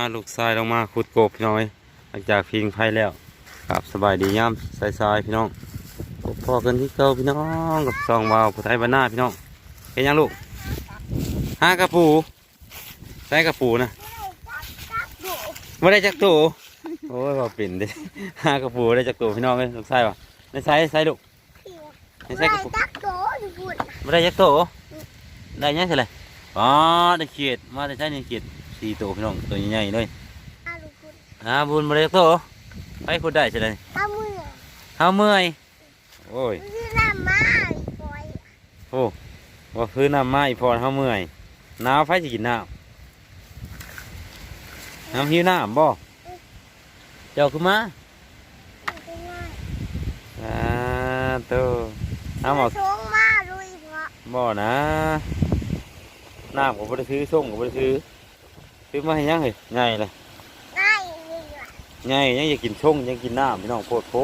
าลูกชายลงมาขุดกบพี่น้อยหลังจากพิงไพ่แล้วครับสบายดีย่ำสายสายๆพี่น้องพบพ่อกันที่เก่าพี่น้องกับซองวาวผู้ไทยบ้านหน้าพี่น้องเห็นยังลูกห้ากระปูใส่กระปูนะไม่ได้จักตัวโอ้ยว่าปิ่นเด้ห้ากระปูได้จักตัวพี่น้องเลยลูกชายว่ะในใส่ใส่ลูกในใส่กระปูตักโตอยู่บุญไม่ได้จักตัวได้ยังไงเลยอ๋อได้เขียดมาได้ใช้ในเขียด สี่ตัวพี่น้องตัวใหญ่ๆเลยอาลูกบุญอ่าบุญมาได้จักตัวไปขุดได้ใช่ไหมข้ามือเฮาเมื่อยโอ้ยซื้อน้ำมาปล่อยโอ้ว่าพื้นน้ำมาอีพรเฮาเมื่อยหนาวไฟจะกินน้ำน้ำหิวน้ำบ่เจ้าขึ้นมาอ่าตัวน้ำเอาส่งมาด้วยเพราะบ่นะน้ำก็บ่ได้ซื้อส่งก็บ่ได้ซื้อ ซื้อมาให้ยังเฮ้ยใหญ่เลยง่ายเลยล่ะใหญ่ยังอยากกินช่งยังกินน้ำพี่น้องโพดโพ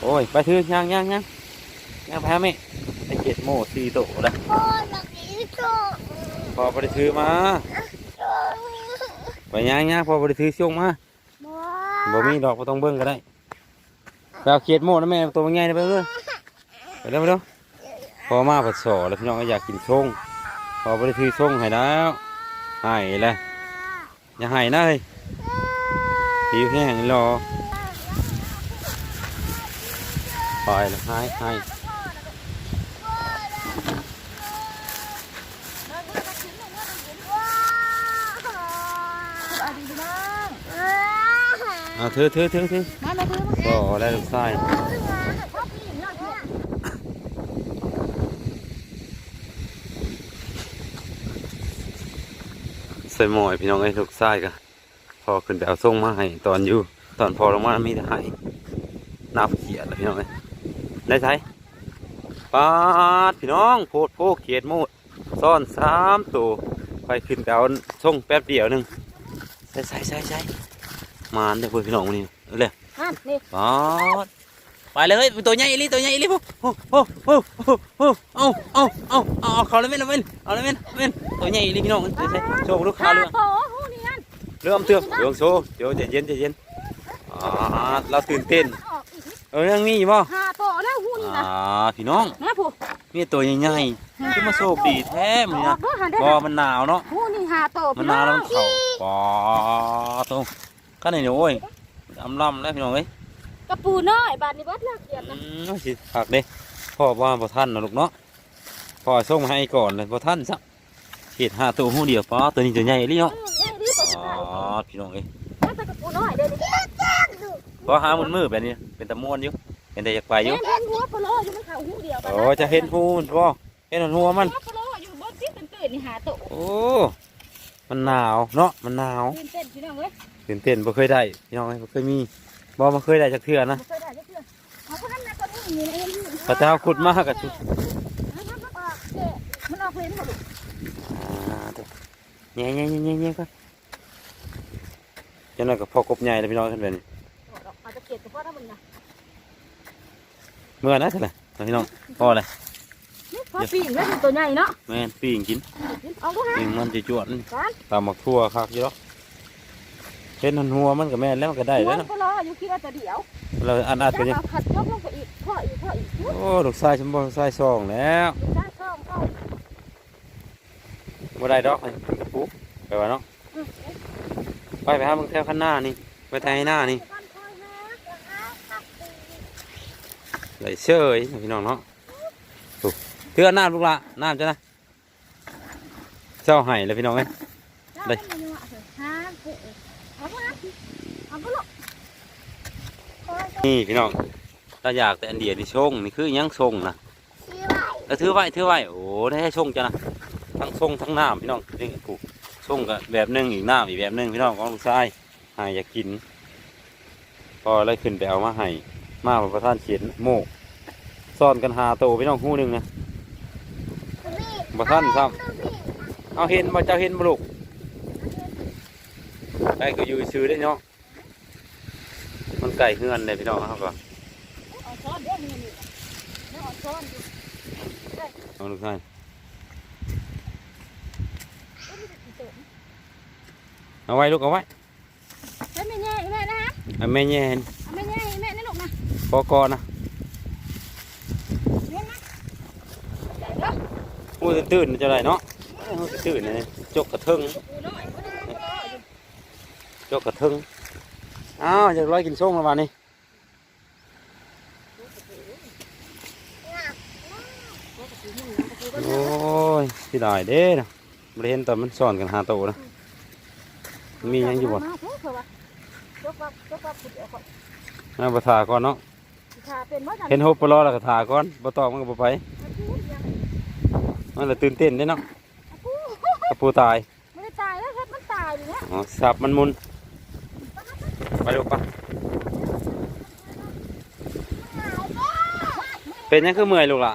โอ้ยไปซื้อย่างย่างย่างย่างแพ้ไหมไอเจ็ดโม่สี่โตเลยพ่อหลักอีโซ่พอบ่ได้ซื้อมาไปย่างย่างพอบ่ได้ซื้อช่งมาบ่บ่มีดอกบ่ต้องเบิ่งก็ได้ไปเอาเขียดโม่นะแม่ตัวมันใหญ่นะไปเลยไปเร็วไปเร็วพอมาผัดสอแล้วพี่น้องก็อยากกินช่งพอบ่ได้ซื้อช่งให้แล้ว ให้เลยอย่าให้นะเฮ้ยหิวแห้งรอปล่อยแล้วให้ให้สวัสดีพี่น้องเอาถือถือถือถือมามาคือมาก็ได้ลูกชาย พ่อพี่ยอดเนี่ย ใส่หมอยพี่น้องไอ้ลูกชายก็พอขึ้นไปเอาส่งมาให้ตอนอยู่ตอนพอลงมามีแต่ให้น้ำเขียดแล้วพี่น้องเอ้ยได้ใช่ปาดพี่น้องโพดโพกเขียดหมูดซ่อนสามตัวไปขึ้นไปเอาส่งแป๊บเดียวหนึงใส่ใส่ใส่ใส่มาอันเด้อเพื่อนพี่น้องวันนี้เอาเลยฮันนี่ปาด ไปเลยเฮ้ยตัวใหญ่อีลีตัวใหญ่อีลีพวกโอ้โอ้โอ้โอ้โอ้เอาเอาเอาเอาเขาเลยแม่นเอาแม่นเอาเลยแม่นเล่นตัวใหญ่อีลีพี่น้องโชว์ลูกค้าเรือโอ้โหนี่นั่นเริ่มเตือกเรื่องโซ่เดี๋ยวใจเย็นใจเย็นอ่าเราตื่นเต้นออกอีกเออยังมีอยู่ป่ะหาโตแล้วหูนี่อ่าพี่น้องนะผู้มีตัวใหญ่ๆขึ้นมาโชคดีแท้มันนะบอมันหนาวเนาะหูนี่หาโตมันพี่หน้นาวแล้วมันเข่าปอตรงก็ไหนเนี่ยโอ้ยอำลำแล้วพี่น้องเอ้ย กระปูน้อยบาดนี้บัดนักเกียรติอืนะมสิผักเด้พ่อว่าบ่ท่านนะลูกเนาะพ่อส่งให้ก่อนเลยบ่ท่านซะเห็ดห้าตัวหูเดียวป้าตัวนี้ตัวใหญ่เลยเนาะนี่นี่ตัวสุดอ๋อท้ายพี่น้องเอ้ยนั่นเป็นกระปูน้อยเด้นี่พอหามันมือแบบนี้เป็นตะม่วนอยู่เป็นแต่อยากไปอเห็ยู่นเห็นหัวปลาโลอยู่มันเขาหูเดียวโอ้จะเห็นหูมันบ่เห็นหัวมันหัวปลาโลอยู่บนที่ตื่นตื่นนี่หาโตโอ้มันหนาวเนาะมันหนาวตื่นเต้นพี่น้องเอ้ยตื่นเต้นบ่เคยได้พี่น้องเอ้ยบ่เคยมี บ่มาเคยได้จากเทื่อนะบ่เคยได้จักเทื่อเอาคนนั้นนะตัวนี้นี่นะเอ็นอยู่พระเจ้าขุดมากับชุดมันออกเจ๊มันออกเพลงหมดลูกอ่าเด้อแง่แง่แง่แง่แง่ก่อนจังนั้นก็พอกบใหญ่แล้วพี่น้องท่านเป็นอาจจะเกลียดเฉพาะถ้ามึงนะเมื่อนะเท่าไหร่พี่น้องพอเลยพอปีกแล้วตัวใหญ่เนาะแม่นปิ้งกินเอาดูฮะปิ้งมันจะจวดนี่การตามหมักทั่วคักอยู่เนาะ เห็นหัวมันก็แม่นแล้วมันก็ได้แล้วมัเนาะนก็รออยู่คิดว่าจะเดี๋ยวเราอันอาจจะจะยังเอาผัดยกลงไปอีกพ่ออีกพ่ออีกโอ้ลูกชายฉันบ่ลูกชายซองแล้วจ้าข้าวข้าวบ่ได้ดอกเลยกระปุกไปว่าเนาะไปไปหามึงแถวข้างหน้านี่ไปทางหน้านี่ไหลเชยพี่น้องเนาะถูกเตือนน้ำลูกละน้ำจ้ะนะเจ้าไห้เลยพี่น้องเอ้ยได้ฮะเอาไปเอาไปลูก นี่พี่น้องถ้าอยากแต่อันเดียวนี่ชงนี่คือหยังชงนะซื้อไว้แล้วถือไว้ถือไว้โอ้ได้ให้ชงจ้ะนะทั้งชงทั้งน้ำพี่น้องนี่ผูกชงกับแบบหนึงอีกน้ำอีกแบบหนึงพี่น้องของลูกชายหายอยากกิน พอเลยขึ้นไปเอามาให้มาประทานเขียนโมกซ่อนกันหาโตพี่น้องหูหนึ่งนะบ่ทันซ้เอาเห็นมาเจ้าเห็นบ่ลูกไก่ก็อยู่ซื้อได้เนาะ มันไก่เฮือนเลยพี่น้องเขาก็เอาช้อนเด้อนี่นี่เอาช้อนเอาลูกชายเ à, อ่า Ờ, ตัว Ờ, Ờ, เอาไว้ลูกเอาไว้เฮ้ยแม่แย่แม่นะฮะเอาแม่แย่เห็นเอาแม่แย่แม่นี่ลูกนะพอกอนะแม่นะอู้ตื่นๆจะได้เนาะอู้ตื่นๆนี่จกกระเทิงปูน้อยบ่ได้บ่ได้อยู่จกกระเทิง อ้าวอยากร้อยกินส้มแล้ววันนี้โอ้ยที่ได้เด้นะบริเห็นตอนมันสอนกันหาโตนะมีหยังอยู่บ่มาเถอะเถอะวะยกว่าวยกว่าขุดเอาก่อนเอาไปถาก่อนเนาะถ้าเป็นบ่ทันเห็นฮบปลอแล้วก็ถาก่อนบ่ตอบมันก็บ่ไปมันละตื่นเต้นเด้เนาะกระปูตายไม่ได้ตายแล้วเฮ็ดมันตายอยู่เนี่ยอ๋อสับมันมุน ไปลูกปะเป็นยังคือเมื่อยลูกล่ะ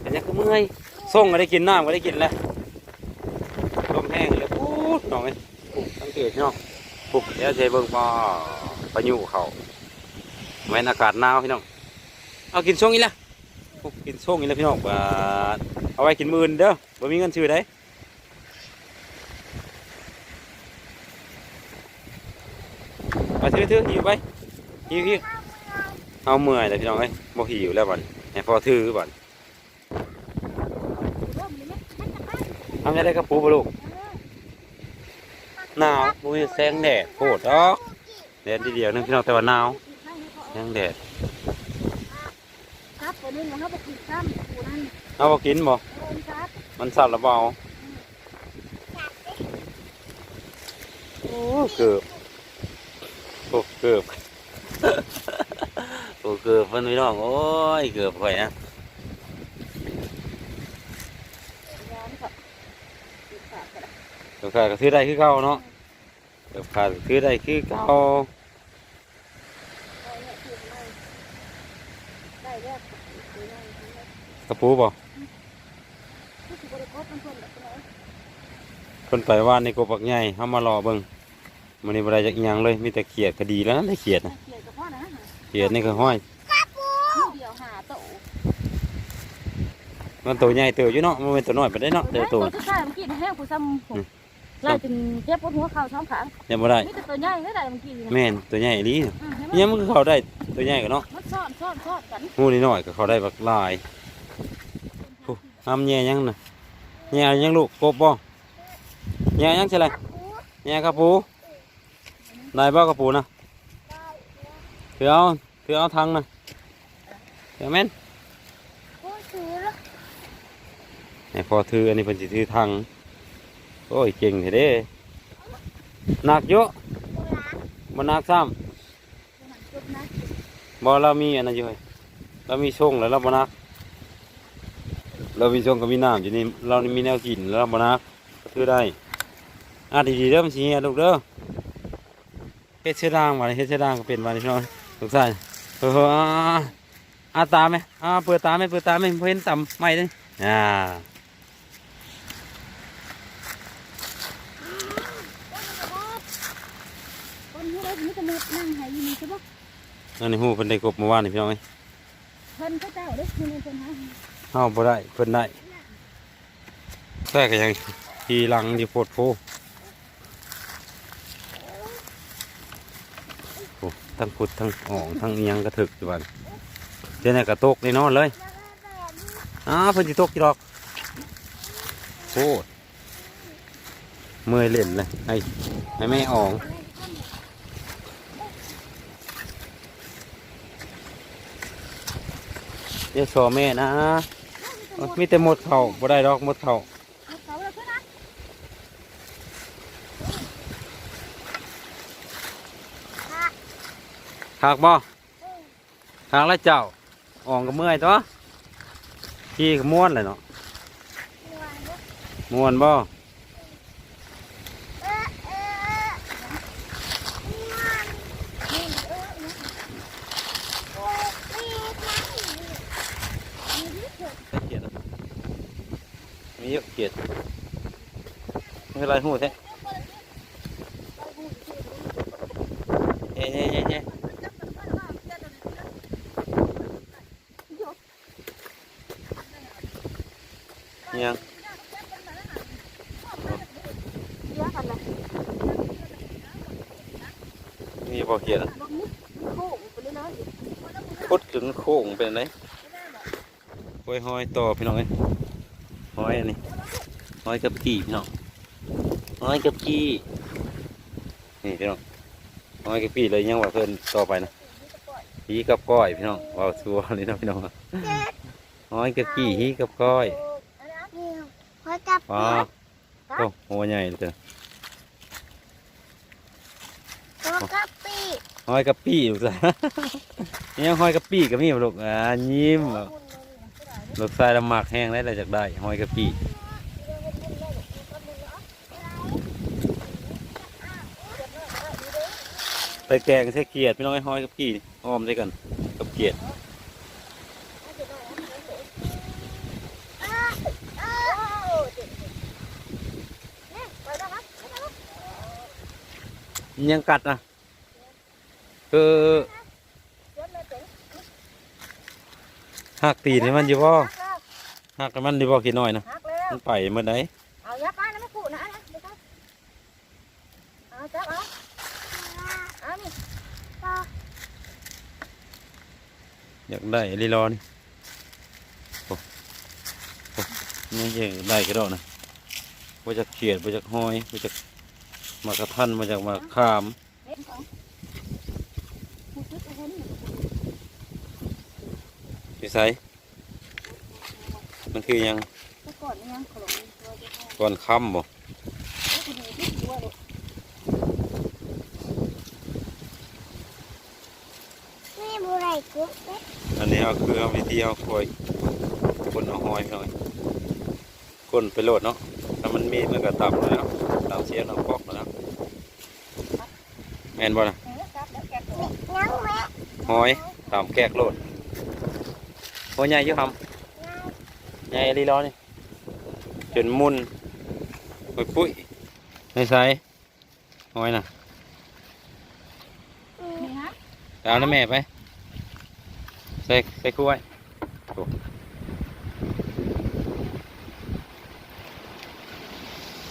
เป็นยังคือเมื่อยส่งก็ได้กินน้ำก็ได้กินแล้วลมแห้งเลยปุ๊ดน้องเอ้ยปุ๊บตั้งเกิเนาะปุ๊บเดี๋ยวเจเบิ่งปอปลายุเขาแม่นอากาศหนาวพี่น้อง เอากินช่วงนี้ละกินช่วงนี้ละพี่น้องเอาไว้กินมื่นเด้อบ่มีเงินซื้อได้ ไปถือถือหิวไปหิวหิวเอาเมื่อยเลยพี่น้องเอ้ยบ่หิวแล้วบัดให้พอถือบัดร่มนี่ไม้ไปทำยังไงกับปูบลูกหนาวบ่มีแสงแดดโคตรดอแดดทีเดียวนึงพี่น้องแต่ว่าหนาวแสงแดดครับตัวนึงมันเขาไปกินซ้ำปูนั่นเอาบ่กินบ่มันสั่นระเบาโอ้เกือบ โอ้เกือบโอ้เกือบเพิ่นพี่น้องโอ้ยเกือบข่อยนะเกือบขาดก็ซื้อได้คือเก่าเนาะเกือบขาดก็ซื้อได้คือเก่าได้แล้วกระปูบ่คเพิ่นไปว่านในกบปักใหญ่เฮามารอเบิ่ง มื้อนี้บ่ได้จักอิหยังเลยมีแต่เขียดก็ดีแล้วนะได้เขียดนะเกี่ยวกับพ่อนะเขียดนี่ก็ห้อยเดียวหาโตมันตัวใหญ่เติบอยู่เนาะมันเป็นตัวน้อยไปได้เนาะเติบโตตัวที่ข้ามันกินแห้งกูซ้ำผมไล่จนเจ็บปวดหัวเข่าท้องขายังบ่ได้มีแต่ตัวใหญ่ไม่ได้มันกินแม่นตัวใหญ่อีหลีอืมเห็นไหมยังมันก็เข้าได้ตัวใหญ่ก็เนาะมันซ่อนซ่อนซ่อนกันหมูนี่น้อยก็เข้าได้บักหลายโอ้ทำแย่ยังน่ะแย่ยังลูกกบบ่แย่ยังใช่ไรแย่กระปู ได้บ่กระปูนะถือเอาถือเอาทางนะเดี๋ยวแม่นโอ้ถือแล้วให้พอถืออันนี้เป็นสิถือทางโอ้ยเก่งเถอะเด้หนักเยอะมันหนักซ้จุดนะำบ่เรามีอันนั้นอยู่เฮ้ยเรามีช่งแล้วเราบ่หนักเรามีช่งก็มีน้ำอยู่นี่เรานี่มีแนวกินแล้วเราบ่หนักก็ถือได้อะดีๆเด้อมันสิเฮียลูกเด้อ เฮ็ดเสื้อด่างมาเฮ็ดเสื้อด่างก็เป็นมาพี่น้องลูกชายเอออ่าอ่าตาไหมอ่าเปิดตาไหมเปิดตาไหมเห็นต่ำไม่เลยอ่าคนที่ได้มีแต่มือนั่งหายอยู่นี่ใช่ปะนั่นนี่ฮู้เพิ่นได้กบเมื่อวานนี่พี่น้องเอ้ยเพิ่นเขาเจ้าเด้อมีในคนหาเฮาบ่ได้เพิ่นได้แต่ก็ยังขี่หลังอยู่โพดโพโอ้ ทั้งพุดทั้งอ่องทั้งเอียงกระถึกอยู่บัดเดี๋ยวนี้ก็ตกแน่นอนเลยอ้าเพิ่นสิตกกี่ดอกโคตรเมื่อยเล่นเลยให้ให้แม่อ่องเดี๋ยวสอแม่นะมีแต่หมดเข่าบ่ได้ดอกหมดเข่าเขาเลยเพื่อนนะ หากบ่หากแล้วเจ้าอ่องก็เมื่อยตัวขี่ก็ม่วนเลยเนาะม่วนบ่เออเออมันโอ้ยมีทั้งเกียดอะมีเยอะเกียดไม่เป็นไรหูแท้เย้เย้เย้ ยังเยอะกันเลยมีบ่เขียนบักมุกโค้งไปเลยเนาะพุดจนโค้งเป็นไงห้อยห้อยต่อพี่น้องเอ้ยห้อยอันนี้ห้อยกับกี่พี่น้องห้อยกับกี่นี่พี่น้องห้อยกับกี่เลยยังว่าเพิ่นต่อไปนะฮีกับก้อยพี่น้องว้าวชัวร์เลยนะพี่น้องห้อยกับกี่ฮีกับก้อย พอจับว้าโอ้โหใหญ่เลยเด้อพอกะปิห้อยกับปี้ลูกสาวยังห้อยกับปี้ก็มีบ่ลูกอ่ายิ้มบ่ลูกชายละหมักแห้งได้เลยจากได้ห้อยกับปี้ไปแกงใส่เกียดพี่น้องไอ้ห้อยกับปี้อ้อมด้วยกันกับเกียด ยังกัดนะคือหักตีนให้มันอยู่บ่หักให้มันดีบ่กี่น้อยนะหักแล้วมันไปเมื่อไหเอายับไปนะไม่ขู่นะนะไม่ต้องเอาจับเอาเอานี่อยากได้ลีรอนี่โอ้โอ้นี่ยังได้ก็ได้นะมาจากเขียดมาจากห้อยมาจาก มากระทันมาจากมาขามเล็กของผู้ชุดเอาคนนี้อยู่ไสมันคือหยังก็ก่อนนี่ยังขลุ่มตัวจะพอก่อนค่ำบ่แล้วคุณมีที่ตัวลูกนี่บุไรกุ๊กเอ๊ะอันนี้เอาคือเอาวิธีเอาคอยคนเอาห้อยหน่อยคนไปโหลดเนาะถ้ามันมีมันก็ต่ำแล้วต่ำเสียงเอาปอก แล้วแม่นบ่นะเออจับแล้วแกะตัวยังแม่หอยตามแกกโหลดโอ้ใหญ่อยี่คำใหญ่ลีรอนี่จนมุนปุ้ยปุ้ยในไซหอยน่ะนี่ฮะเอาน้ำแม่ไปใส่ใส่กล้วยโอ้